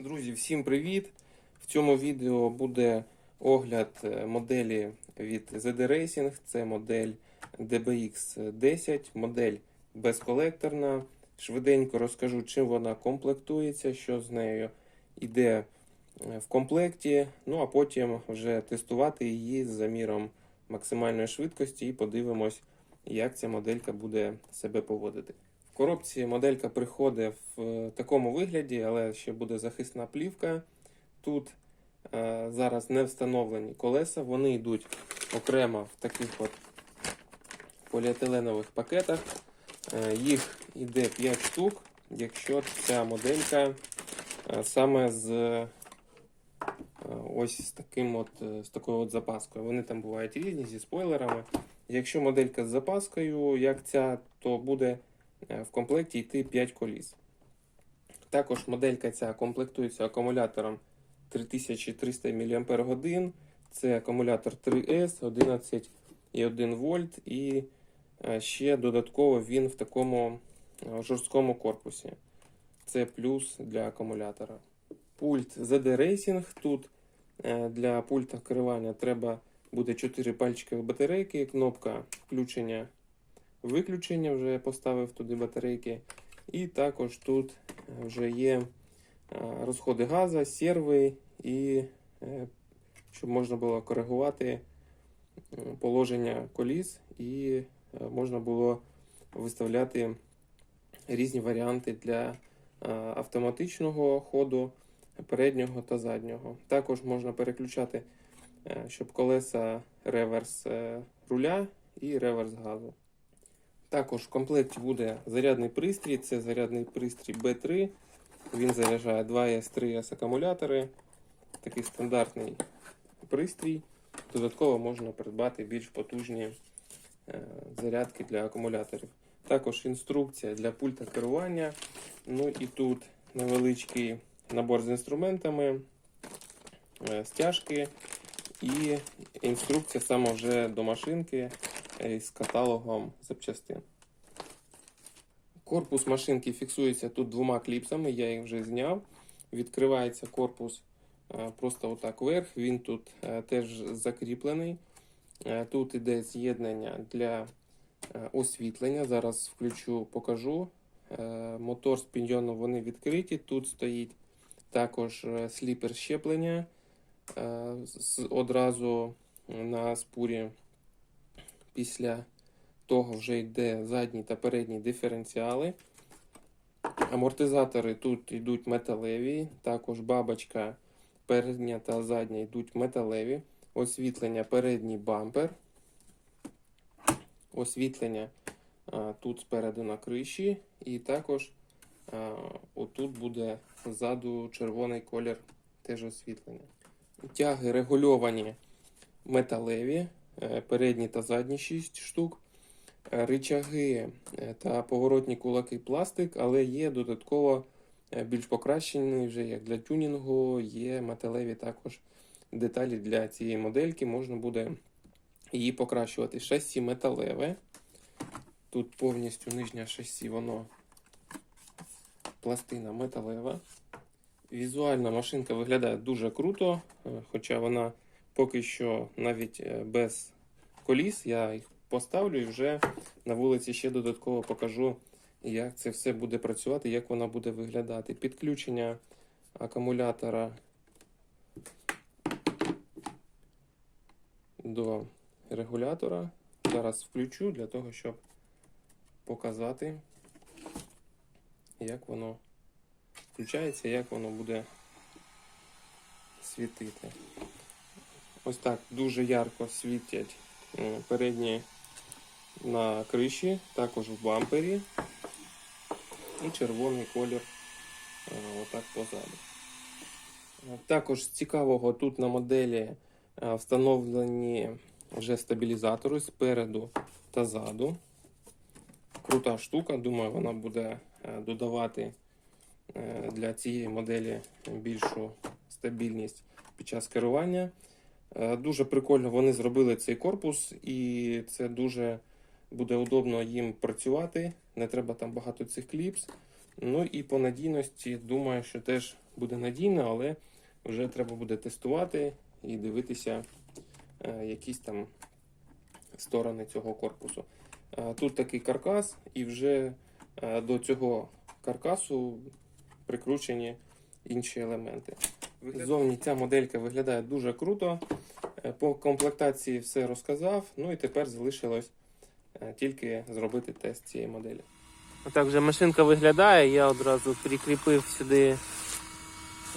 Друзі, всім привіт! В цьому відео буде огляд е, моделі від ZD Racing. Це модель DBX10, модель безколекторна. Швиденько розкажу, чим вона комплектується, що з нею йде е, в комплекті. Ну а потім вже тестувати її з заміром максимальної швидкості і подивимось, як ця моделька буде себе поводити. Коробці моделька приходить в е, такому вигляді, але ще буде захисна плівка. Тут е, зараз не встановлені колеса, вони йдуть окремо в таких от поліетиленових пакетах. Е, їх йде 5 штук, якщо ця моделька саме з ось з таким от, з такою от запаскою. Вони там бувають різні зі спойлерами. Якщо моделька з запаскою, як ця, то буде в комплекті йти 5 коліс. Також моделька ця комплектується акумулятором 3300 мАч. Це акумулятор 3S 11,1 вольт і е, ще додатково він в такому е, жорсткому корпусі. Це плюс для акумулятора. Пульт ZD Racing. Тут е, для пульта керування треба буде 4 пальчики батарейки, кнопка включення виключення, вже поставив туди батарейки. І також тут вже є е, розходи газу, серви, і е, щоб можна було коригувати е, положення коліс, і можна було виставляти різні варіанти для автоматичного ходу, переднього та заднього. Також можна переключати, щоб колеса реверс руля і реверс газу. Також в комплекті буде зарядний пристрій, це зарядний пристрій B3. Він заряджає 2S, 3S акумулятори. Такий стандартний пристрій. Додатково можна придбати більш потужні е, зарядки для акумуляторів. Також інструкція для пульта керування. Ну і тут невеличкий набор з інструментами, е, стяжки і інструкція саме вже до машинки е, з каталогом запчастин. Корпус машинки фіксується тут двома кліпсами, я їх вже зняв. Відкривається корпус е, просто отак вверх. Він тут е, теж закріплений. Тут іде з'єднання для освітлення. Зараз включу, покажу. Мотор з піньйоном вони відкриті. Тут стоїть також сліпер щеплення одразу на спурі. Після того вже йде задній та передній диференціали. Амортизатори тут йдуть металеві, також бабочка передня та задня йдуть металеві. Освітлення передній бампер. Освітлення а, тут спереду на криші. І також а, отут буде ззаду червоний колір теж освітлення. Тяги регульовані металеві, передні та задні 6 штук. Е, Ричаги е, та поворотні кулаки пластик, але є додатково е, більш покращений вже як для тюнінгу, є металеві також деталі для цієї модельки. Можна буде її покращувати. Шасі металеве. Тут повністю нижня шасі, воно пластина металева. Візуально машинка виглядає дуже круто, е, хоча вона поки що навіть е, без коліс. Я їх поставлю і вже на вулиці ще додатково покажу, як це все буде працювати, як вона буде виглядати. Підключення акумулятора до регулятора. Зараз включу для того, щоб показати, як воно включається, як воно буде світити. Ось так дуже ярко світять е, передні на криші, також в бампері. І червоний колір е, отак позаду. Е, Також цікавого тут на моделі встановлені вже стабілізатори спереду та ззаду. Крута штука, думаю, вона буде додавати для цієї моделі більшу стабільність під час керування. Е, Дуже прикольно вони зробили цей корпус, і це дуже буде удобно їм працювати. Не треба там багато цих кліпс. Ну і по надійності, думаю, що теж буде надійно, але вже треба буде тестувати і дивитися е, якісь там сторони цього корпусу. Е, Тут такий каркас, і вже до цього каркасу прикручені інші елементи. Ззовні ця моделька виглядає дуже круто. Е, По комплектації все розказав. Ну і тепер залишилось е, тільки зробити тест цієї моделі. Отак вже машинка виглядає. Я одразу прикріпив сюди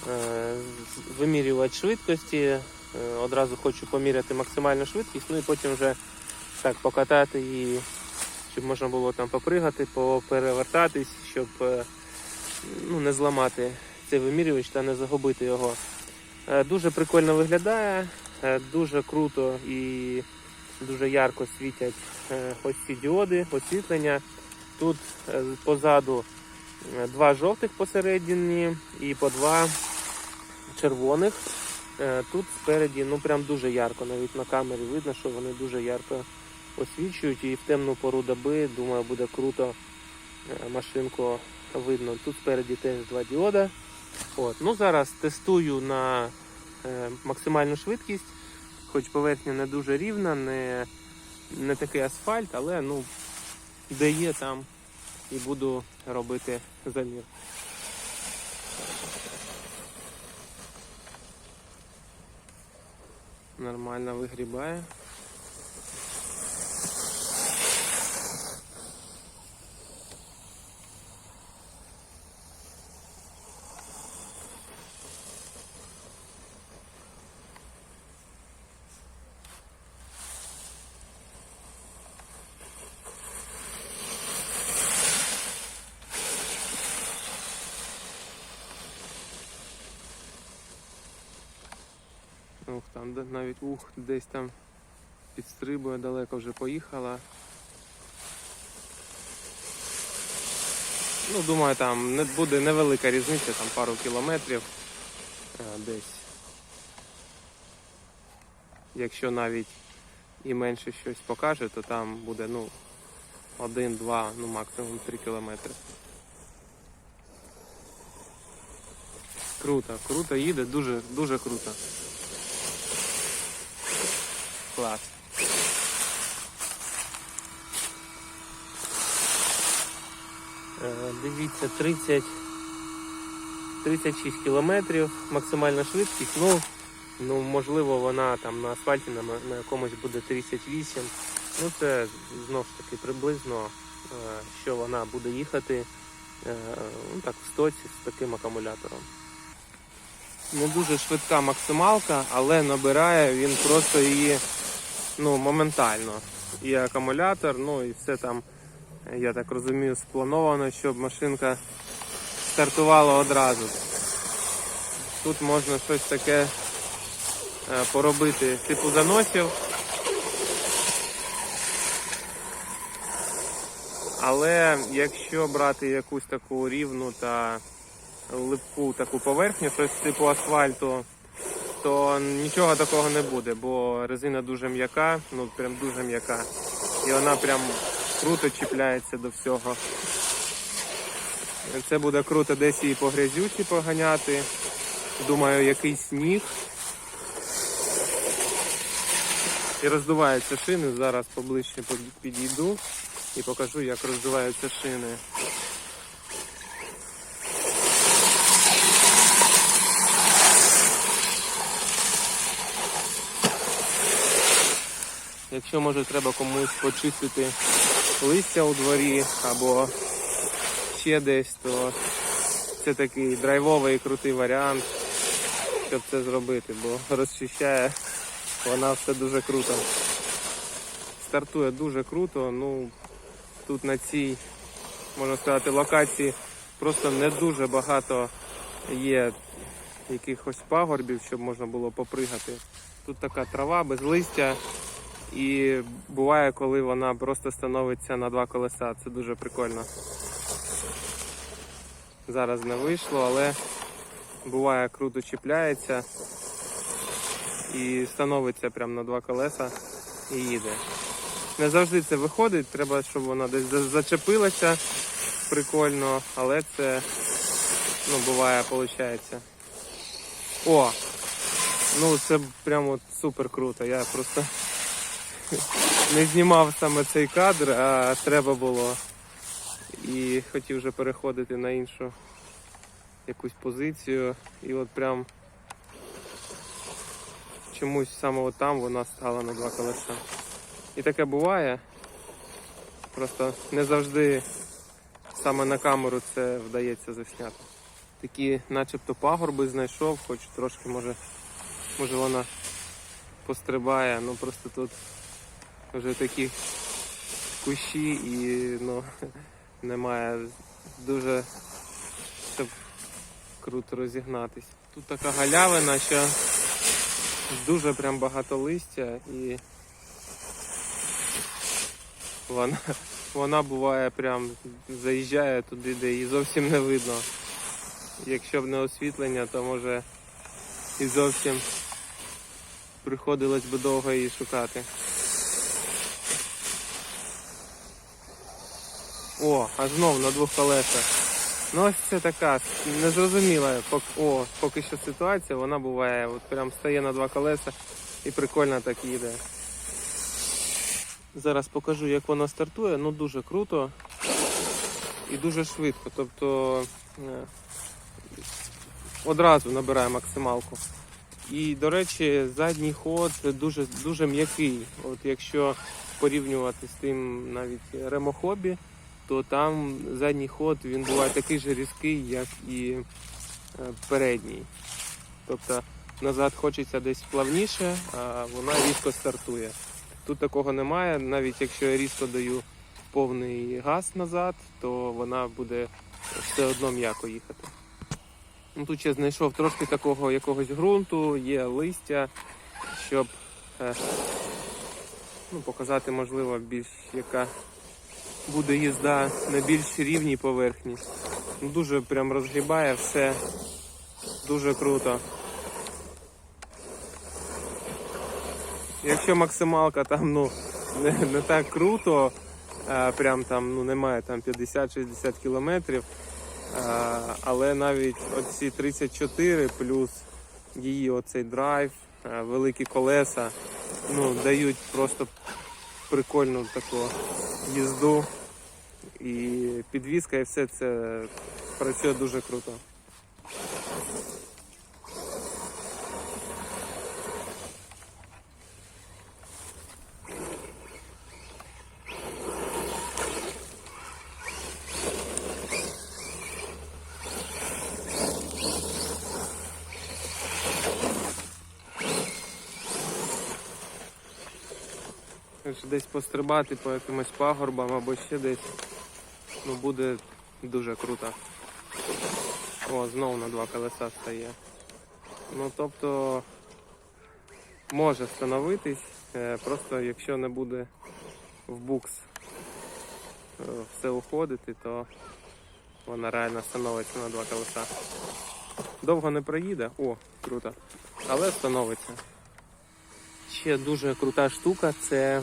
е, вимірювач швидкості. Одразу хочу поміряти максимальну швидкість, ну і потім вже так покатати її, щоб можна було там попригати, поперевертатись, щоб ну, не зламати цей вимірювач та не загубити його. Дуже прикольно виглядає, дуже круто і дуже ярко світять е, ось ці діоди, освітлення. Тут е, позаду е, два жовтих посередині і по два червоних. Е, Тут спереді ну прям дуже ярко, навіть на камері видно, що вони дуже ярко освічують і в темну пору доби, думаю, буде круто е, машинку видно. Тут спереді теж два діода. От. Ну, зараз тестую на е, максимальну швидкість, хоч поверхня не дуже рівна, не, не такий асфальт, але ну, де є там і буду робити замір. Нормально вигрібає. Ух, навіть ух, десь там підстрибує, далеко вже поїхала. Ну, думаю, там не буде невелика різниця, там пару кілометрів е, десь. Якщо навіть і менше щось покаже, то там буде ну, один-два, ну максимум три кілометри. Круто, круто їде, дуже, дуже круто. Клас. Е, Дивіться, 30, 36 кілометрів, максимальна швидкість. Ну, ну, можливо, вона там на асфальті на, на якомусь буде 38. Ну, це знову ж таки приблизно, е, що вона буде їхати е, ну, так, в стоці з таким акумулятором. Не дуже швидка максималка, але набирає він просто її ну, моментально. І акумулятор, ну і все там, я так розумію, сплановано, щоб машинка стартувала одразу. Тут можна щось таке е, поробити типу заносів. Але якщо брати якусь таку рівну та липку таку поверхню, щось типу асфальту, то нічого такого не буде, бо резина дуже м'яка, ну прям дуже м'яка. І вона прям круто чіпляється до всього. Це буде круто десь її по грязюці поганяти. Думаю, якийсь сніг. І роздуваються шини. Зараз поближче підійду і покажу, як роздуваються шини. Якщо може треба комусь почистити листя у дворі або ще десь, то це такий драйвовий крутий варіант, щоб це зробити, бо розчищає вона все дуже круто. Стартує дуже круто, ну тут на цій, можна сказати, локації просто не дуже багато є якихось пагорбів, щоб можна було попригати. Тут така трава без листя. І буває, коли вона просто становиться на два колеса. Це дуже прикольно. Зараз не вийшло, але буває круто чіпляється і становиться прямо на два колеса і їде. Не завжди це виходить, треба, щоб вона десь зачепилася прикольно, але це ну, буває, виходить. О! Ну це прям от супер круто. Я просто не знімав саме цей кадр, а треба було. І хотів вже переходити на іншу якусь позицію. І от прям чомусь саме там вона стала на два колеса. І таке буває. Просто не завжди саме на камеру це вдається засняти. Такі начебто пагорби знайшов, хоч трошки може, може вона пострибає, ну просто тут вже такі кущі і ну, немає дуже щоб круто розігнатись. Тут така галявина, що дуже прям багато листя і вона, вона буває прям заїжджає туди, де її зовсім не видно. Якщо б не освітлення, то може і зовсім приходилось би довго її шукати. О, а знов на двох колесах. Ну ось це така незрозуміла о, поки що ситуація, вона буває, от прям стає на два колеса і прикольно так їде. Зараз покажу, як вона стартує. Ну дуже круто і дуже швидко. Тобто е, одразу набирає максималку. І, до речі, задній ход дуже, дуже м'який. От якщо порівнювати з тим навіть ремохобі, то там задній ход він буває такий же різкий, як і е, передній. Тобто назад хочеться десь плавніше, а вона різко стартує. Тут такого немає, навіть якщо я різко даю повний газ назад, то вона буде все одно м'яко їхати. Ну, тут ще знайшов трошки такого якогось ґрунту, є листя, щоб е, ну, показати, можливо, більш яка буде їзда на більш рівній поверхні. Ну, дуже прям розгрібає все дуже круто. Якщо максималка там ну, не, не так круто, а, прям там ну, немає там 50-60 кілометрів, а, але навіть оці 34 плюс її оцей драйв, а, великі колеса, ну, дають просто прикольну таку їзду. І підвізка і все це працює дуже круто. Якщо десь пострибати по якимось пагорбам або ще десь, ну буде дуже круто. О, знову на два колеса стає. Ну тобто може становитись, е, просто якщо не буде в букс е, все уходити, то вона реально становиться на два колеса. Довго не проїде, о, круто, але становиться. Ще дуже крута штука це,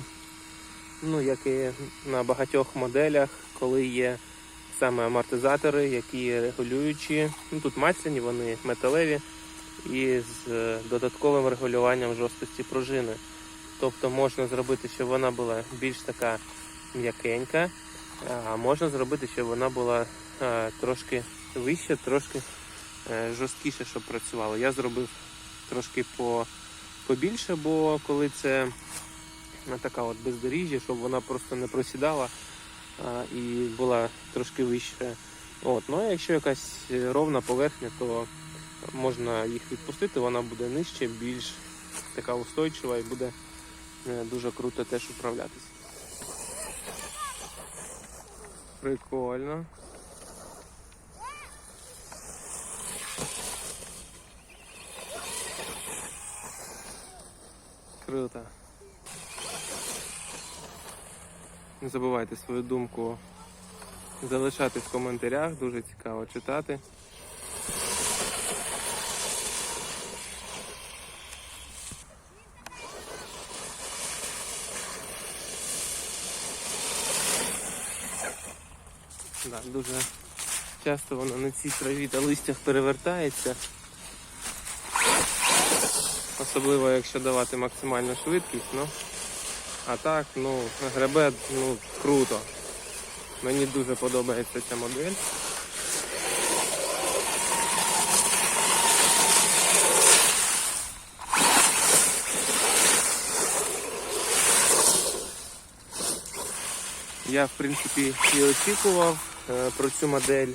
ну, як і на багатьох моделях, коли є саме амортизатори, які регулюючі. Ну, тут масляні, вони металеві і з е, додатковим регулюванням жорсткості пружини. Тобто можна зробити, щоб вона була більш така м'якенька, а можна зробити, щоб вона була е, трошки вища, трошки е, жорсткіше, щоб працювала. Я зробив трошки по побільше, бо коли це е, така от бездоріжжя, щоб вона просто не просідала а, і була трошки вища. От, ну а якщо якась ровна поверхня, то можна їх відпустити, вона буде нижче, більш така устойчива і буде е, дуже круто теж управлятися. Прикольно. Круто. Не забувайте свою думку залишати в коментарях, дуже цікаво читати. Да, дуже часто воно на цій траві та листях перевертається. Особливо якщо давати максимальну швидкість, ну. А так, ну, гребе, ну, круто. Мені дуже подобається ця модель. Я, в принципі, і очікував е, про цю модель.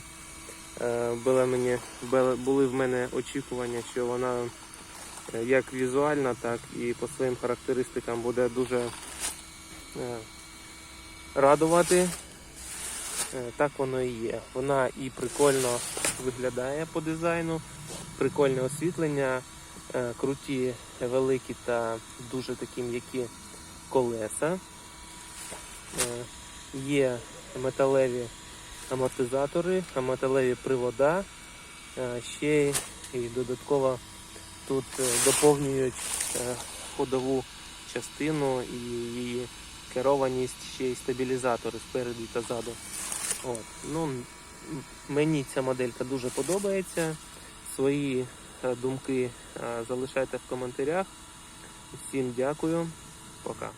Е, були, мені, були- в мене очікування, що вона е, як візуально, так і по своїм характеристикам буде дуже радувати. Е, Так воно і є. Вона і прикольно виглядає по дизайну, прикольне освітлення, е, круті, великі та дуже такі м'які колеса. Е, Є металеві амортизатори, металеві привода. Е, Ще і додатково тут е, доповнюють е, ходову частину і її керованість ще й стабілізатори спереду та ззаду. От. Ну, мені ця моделька дуже подобається. Свої е, думки е, залишайте в коментарях. Всім дякую. Пока.